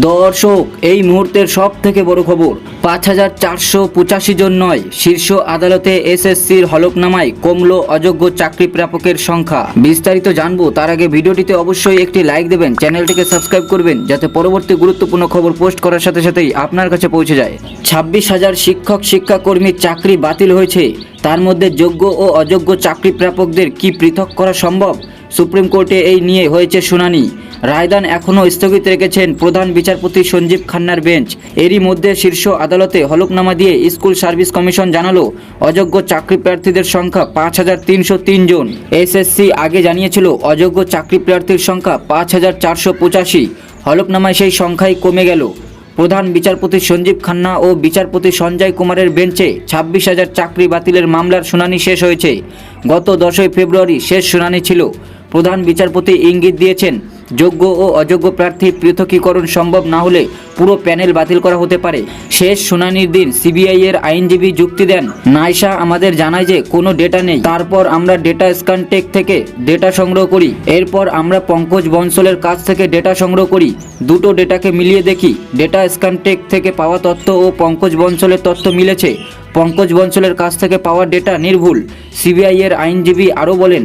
দর্শক, এই মুহূর্তের সব থেকে বড় খবর, পাঁচ হাজার চারশো পঁচাশি জন নয়, শীর্ষ আদালতে এসএসসির হলফনামায় কমলো অযোগ্য চাকরি প্রাপকের সংখ্যা। বিস্তারিত জানব, তার আগে ভিডিওটিতে অবশ্যই একটি লাইক দেবেন, চ্যানেলটিকে সাবস্ক্রাইব করবেন, যাতে পরবর্তী গুরুত্বপূর্ণ খবর পোস্ট করার সাথে সাথেই আপনার কাছে পৌঁছে যায়। ছাব্বিশ হাজার শিক্ষক শিক্ষাকর্মীর চাকরি বাতিল হয়েছে, তার মধ্যে যোগ্য ও অযোগ্য চাকরি প্রাপকদের কি পৃথক করা সম্ভব? সুপ্রিম কোর্টে এই নিয়ে হয়েছে শুনানি। রায়দান এখনও স্থগিত রেখেছেন প্রধান বিচারপতি সঞ্জীব খান্নার বেঞ্চ। এরই মধ্যে শীর্ষ আদালতে হলফনামা দিয়ে স্কুল সার্ভিস কমিশন জানালো, অযোগ্য চাকরি প্রার্থীদের সংখ্যা পাঁচ হাজার তিনশো তিন জন। এসএসসি আগে জানিয়েছিল, অযোগ্য চাকরি প্রার্থীর সংখ্যা পাঁচ হাজার চারশো পঁচাশি। হলফনামায় সেই সংখ্যাই কমে গেল। প্রধান বিচারপতি সঞ্জীব খান্না ও বিচারপতি সঞ্জয় কুমারের বেঞ্চে ছাব্বিশ হাজার চাকরি বাতিলের মামলার শুনানি শেষ হয়েছে। গত দশই ফেব্রুয়ারি শেষ শুনানি ছিল। প্রধান বিচারপতি ইঙ্গিত দিয়েছেন যোগ্য ও অযোগ্য প্রার্থী পৃথকীকরণ সম্ভব না হলে পুরো প্যানেল বাতিল করা হতে পারে। শেষ শুনানির দিন সিবিআই এর আইনজীবী যুক্তি দেন, নাইসা আমাদের জানায় যে কোনো ডেটা নেই। তারপর আমরা ডেটা স্ক্যানটেক থেকে ডেটা সংগ্রহ করি। এরপর আমরা পঙ্কজ বনসলের কাছ থেকে ডেটা সংগ্রহ করি। দুটো ডেটাকে মিলিয়ে দেখি। ডেটা স্ক্যানটেক থেকে পাওয়া তথ্য ও পঙ্কজ বনসলের তথ্য মিলেছে। পঙ্কজ বনসলের কাছ থেকে পাওয়া ডেটা নির্ভুল। সিবিআই এর আইনজীবী আরও বলেন,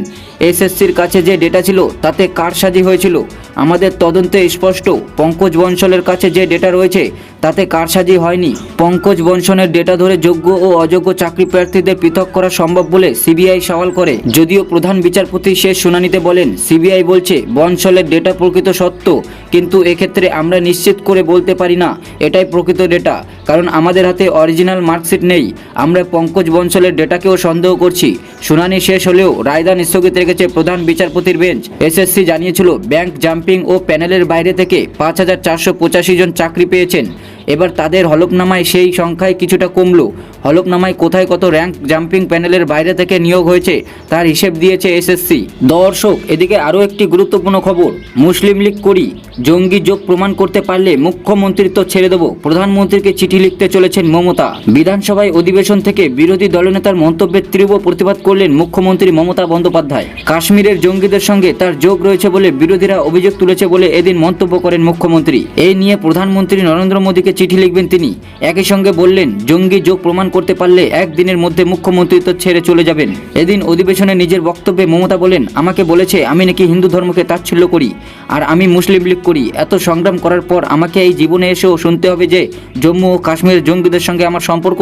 এসএসসির কাছে যে ডেটা ছিল, তাতে কারসাজি হয়েছিল। আমাদের তদন্তে স্পষ্ট, পঙ্কজ বনসলের কাছে যে ডেটা রয়েছে, তাতে কারসাজি হয়নি। পঙ্কজ বনসনের ডেটা ধরে যোগ্য ও অযোগ্য চাকরি প্রার্থীদের পৃথক করা সম্ভব বলে সিবিআই সওয়াল করে। যদিও প্রধান বিচারপতি শেষ শুনানিতে বলেন সিবিআই বলছে বনসলের ডেটা প্রকৃত সত্য। কিন্তু এক্ষেত্রে আমরা নিশ্চিত করে বলতে পারি না, এটাই প্রকৃত ডেটা কারণ আমাদের হাতে অরিজিনাল মার্কশিট নেই। আমরা পঙ্কজ বনসলের ডেটাকেও সন্দেহ করছি। শুনানি শেষ হলেও রায়দান স্থগিত রেখেছে প্রধান বিচারপতির বেঞ্চ এসএসসি জানিয়েছিল ব্যাংক জাম্পিং ও প্যানেলের বাইরে থেকে পাঁচ হাজার চারশো পঁচাশি জন চাকরি পেয়েছেন। এবার তাদের হলফনামায় সেই সংখ্যায় কিছুটা কমলো। হলফনামায় কোথায় কত র্যাঙ্ক জাম্পিং প্যানেলের বাইরে থেকে নিয়োগ হয়েছে, তার হিসেব দিয়েছে এসএসসি দর্শক, এদিকে আরও একটি গুরুত্বপূর্ণ খবর। মুসলিম লীগ করি, জঙ্গি যোগ প্রমাণ করতে পারলে মুখ্যমন্ত্রিত্ব ছেড়ে দেব। প্রধানমন্ত্রীকে চিঠি লিখতে চলেছেন মমতা। বিধানসভায় অধিবেশন থেকে বিরোধী দলনেতার মন্তব্যের তীব্র প্রতিবাদ করলেন মুখ্যমন্ত্রী মমতা বন্দ্যোপাধ্যায়। কাশ্মীরের জঙ্গিদের সঙ্গে তার যোগ রয়েছে বলে বিরোধীরা অভিযোগ তুলেছে বলে এদিন মন্তব্য করেন মুখ্যমন্ত্রী। এই নিয়ে প্রধানমন্ত্রী নরেন্দ্র মোদীকে চিঠি লিখবেন তিনি। একই সঙ্গে বললেন, জঙ্গি যোগ প্রমাণ করতে পারলে একদিনের মধ্যে মুখ্যমন্ত্রিত্ব ছেড়ে চলে যাবেন। এদিন অধিবেশনে নিজের বক্তব্যে মমতা বলেন, আমাকে বলেছে, আমি নাকি হিন্দু ধর্মকে তাচ্ছিল্য করি, আর আমি মুসলিম লীগ করি। এত সংগ্রাম করার পর আমাকে এই জীবনে এসেও শুনতে হবে যে, জম্মু ও কাশ্মীরের জঙ্গিদের সঙ্গে আমার সম্পর্ক,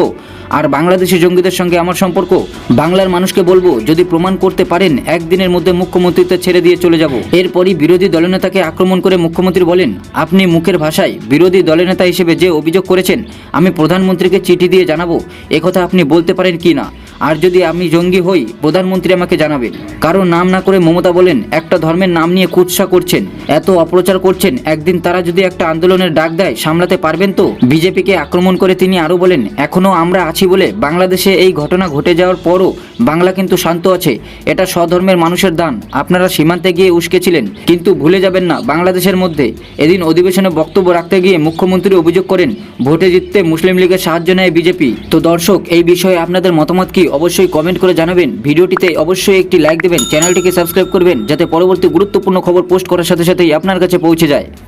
আর বাংলাদেশি জঙ্গিদের সঙ্গে আমার সম্পর্ক। বাংলার মানুষকে বলব, যদি প্রমাণ করতে পারেন একদিনের মধ্যে মুখ্যমন্ত্রিত্ব ছেড়ে দিয়ে চলে যাব। এরপরই বিরোধী দলনেতাকে আক্রমণ করে মুখ্যমন্ত্রী বলেন, আপনি মুখের ভাষায় বিরোধী দলনেতা হিসেবে যে অভিযোগ করেছেন আমি প্রধানমন্ত্রীকে চিঠি দিয়ে জানাব। একথা আপনি বলতে পারেন কি না? আর যদি আমি জঙ্গি হই, প্রধানমন্ত্রী আমাকে জানাবেন। কারও নাম না করে মমতা বলেন, একটা ধর্মের নাম নিয়ে কুৎসা করছেন, এত অপ্রচার করছেন, একদিন তারা যদি একটা আন্দোলনের ডাক দেয়, সামলাতে পারবেন তো? বিজেপিকে আক্রমণ করে তিনি আরও বলেন এখনও আমরা আছি বলে বাংলাদেশে এই ঘটনা ঘটে যাওয়ার পরও বাংলা কিন্তু শান্ত আছে। এটা স্বধর্মের মানুষের দান। আপনারা সীমান্তে গিয়ে উস্কেছিলেন, কিন্তু ভুলে যাবেন না বাংলাদেশের মধ্যে। এদিন অধিবেশনে বক্তব্য রাখতে গিয়ে মুখ্যমন্ত্রী অভিযোগ করেন, ভোটে জিততে মুসলিম লীগের সাহায্য নেয় বিজেপি। তো দর্শক, এই বিষয়ে আপনাদের মতামত কি? অবশ্যই কমেন্ট করে জানাবেন। ভিডিওটিতে অবশ্যই একটি লাইক দেবেন। চ্যানেলটিকে সাবস্ক্রাইব করবেন, যাতে পরবর্তী গুরুত্বপূর্ণ খবর পোস্ট করার সাথে সাথেই আপনার কাছে পৌঁছে যায়।